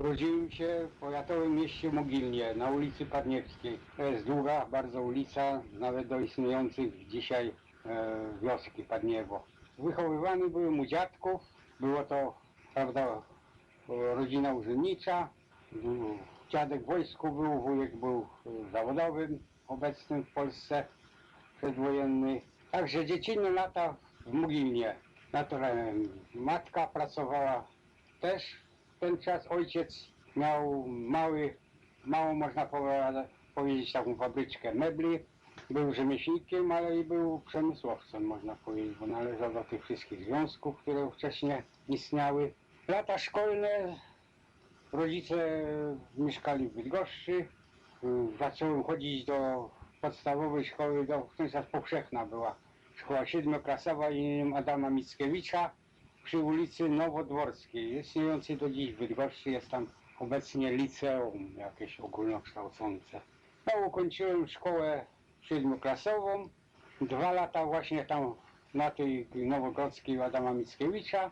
Urodziłem się w powiatowym mieście Mogilnie na ulicy Padniewskiej. To jest długa bardzo ulica, nawet do istniejących dzisiaj e, wioski Padniewo. Wychowywany byłem u dziadków. Było to, prawda, rodzina urzędnicza. Dziadek w wojsku był, wujek był e, zawodowym, obecnym w Polsce przedwojenny. Także dziecinne lata w Mogilnie. Naturalnie matka pracowała też ten czas. Ojciec miał mały, małą można powiedzieć taką fabryczkę mebli. Był rzemieślnikiem, ale i był przemysłowcem można powiedzieć, bo należał do tych wszystkich związków, które wcześniej istniały. Lata szkolne rodzice mieszkali w Bydgoszczy. Zacząłem chodzić do podstawowej szkoły, do, w ten czas powszechna była szkoła siedmioklasowa imieniem Adama Mickiewicza przy ulicy Nowodworskiej, istniejącej do dziś w Bydgoszczy. Jest tam obecnie liceum jakieś ogólnokształcące. No, ukończyłem szkołę siedmioklasową. Dwa lata właśnie tam na tej Nowogrodzkiej Adama Mickiewicza.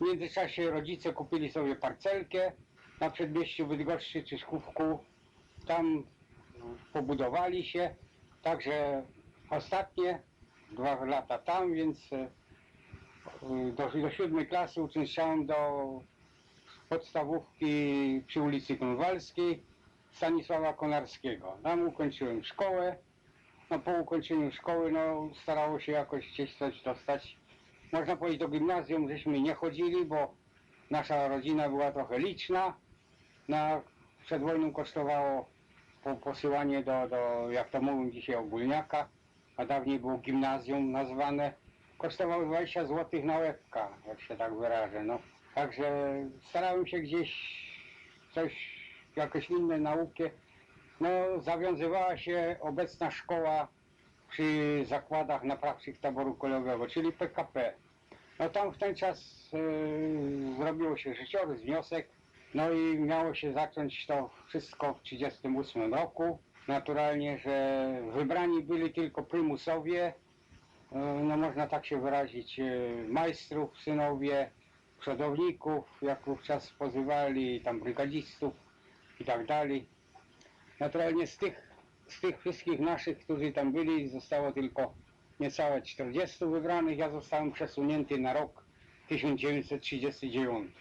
W międzyczasie rodzice kupili sobie parcelkę na przedmieściu Bydgoszczy czy Szkówku. Tam pobudowali się. Także ostatnie dwa lata tam, więc e, do, do siódmej klasy uczęszczałem do podstawówki przy ulicy Grunwaldzkiej Stanisława Konarskiego. Tam ukończyłem szkołę. No po ukończeniu szkoły no starało się jakoś gdzieś coś dostać. Można powiedzieć do gimnazjum żeśmy nie chodzili, bo nasza rodzina była trochę liczna. Na, przed wojną kosztowało po, posyłanie do, do, jak to mówią dzisiaj, ogólniaka, a dawniej było gimnazjum nazwane. Kosztowało 20 zł na łebka, jak się tak wyrażę. No. Także starałem się gdzieś coś, jakieś inne nauki. No, zawiązywała się obecna szkoła przy zakładach naprawczych taboru kolejowego, czyli PKP. No tam w ten czas yy, zrobiło się życiorys, wniosek, no i miało się zacząć to wszystko w 1938 roku. Naturalnie, że wybrani byli tylko prymusowie, no można tak się wyrazić, yy, majstrów, synowie, przodowników, jak wówczas pozywali, tam brygadzistów i tak dalej. Naturalnie z tych, z tych wszystkich naszych, którzy tam byli, zostało tylko niecałe 40 wybranych. Ja zostałem przesunięty na rok 1939.